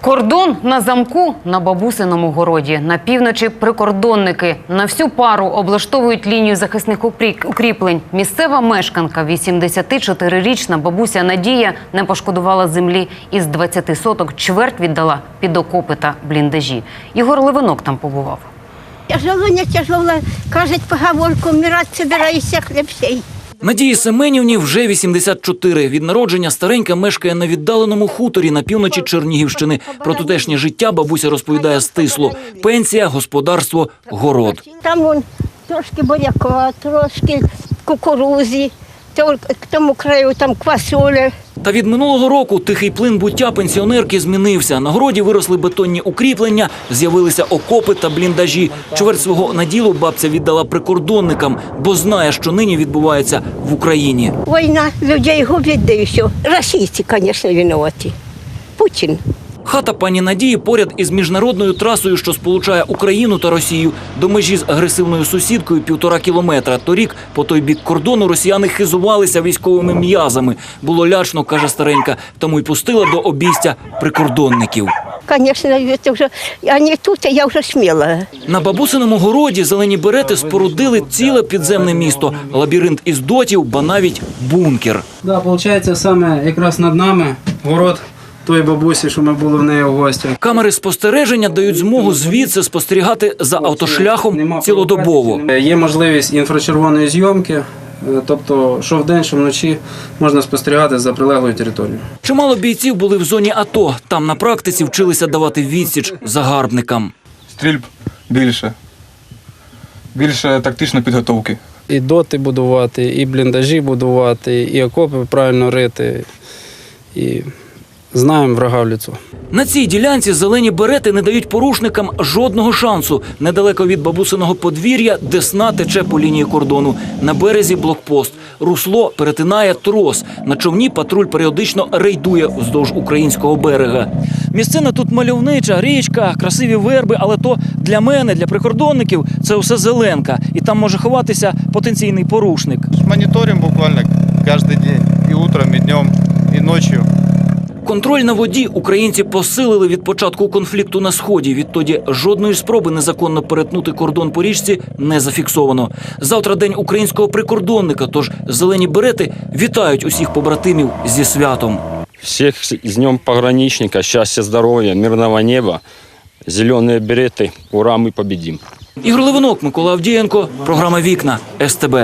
Кордон на замку на бабусиному городі. На півночі прикордонники на всю пару облаштовують лінію захисних укріплень. Місцева мешканка, 84-річна бабуся Надія, не пошкодувала землі. Із 20 соток чверть віддала під окопи та бліндажі. Ігор Левинок там побував. Тяжело, не тяжело. Кажуть поговорку, умирать собираешься хлеб. Надії Семенівні вже 84. Від народження старенька мешкає на віддаленому хуторі на півночі Чернігівщини. Про тутешнє життя бабуся розповідає стисло. Пенсія, господарство, город. Там вон трошки буряка, трошки кукурузі, то тому краю там квасоля. Та від минулого року тихий плин буття пенсіонерки змінився. На городі виросли бетонні укріплення, з'явилися окопи та бліндажі. Чверть свого наділу бабця віддала прикордонникам, бо знає, що нині відбувається в Україні. Війна людей губить, і все. Російці, звісно, винуваті. Путін. Хата пані Надії поряд із міжнародною трасою, що сполучає Україну та Росію до межі з агресивною сусідкою півтора кілометра. Торік по той бік кордону росіяни хизувалися військовими м'язами. Було лячно, каже старенька, тому й пустила до обійстя прикордонників. Звісно, це вже, а не тут, а я вже сміла. На бабусиному городі зелені берети спорудили ціле підземне місто, лабіринт із дотів, ба навіть бункер. Да, виходить, саме якраз над нами город тої бабусі, що ми були в неї у гостях. Камери спостереження дають змогу звідси спостерігати за автошляхом цілодобово. Є можливість інфрачервоної зйомки, е, тобто що вдень, що вночі можна спостерігати за прилеглою територією. Чимало бійців були в зоні АТО. Там на практиці вчилися давати відсіч загарбникам. стрільб більше. Більше тактичної підготовки. І доти будувати, і бліндажі будувати, і окопи правильно рити. І знаємо врага в лицо. На цій ділянці зелені берети не дають порушникам жодного шансу. Недалеко від бабусиного подвір'я Десна тече по лінії кордону. На березі блокпост. Русло перетинає трос. На човні патруль періодично рейдує вздовж українського берега. Місцина тут мальовнича, річка, красиві верби, але то для мене, для прикордонників, це все зеленка, і там може ховатися потенційний порушник. Мониторим буквально каждый день, и утром, и днем, и ночью. Контроль на воді українці посилили від початку конфлікту на сході. Відтоді жодної спроби незаконно перетнути кордон по річці не зафіксовано. Завтра день українського прикордонника. Тож зелені берети вітають усіх побратимів зі святом. Всех с с Днем пограничника, счастья, здоровья, мирного неба, зеленые береты, ура, мы победим. Ігор Левинок, Микола Авдієнко, програма Вікна СТБ.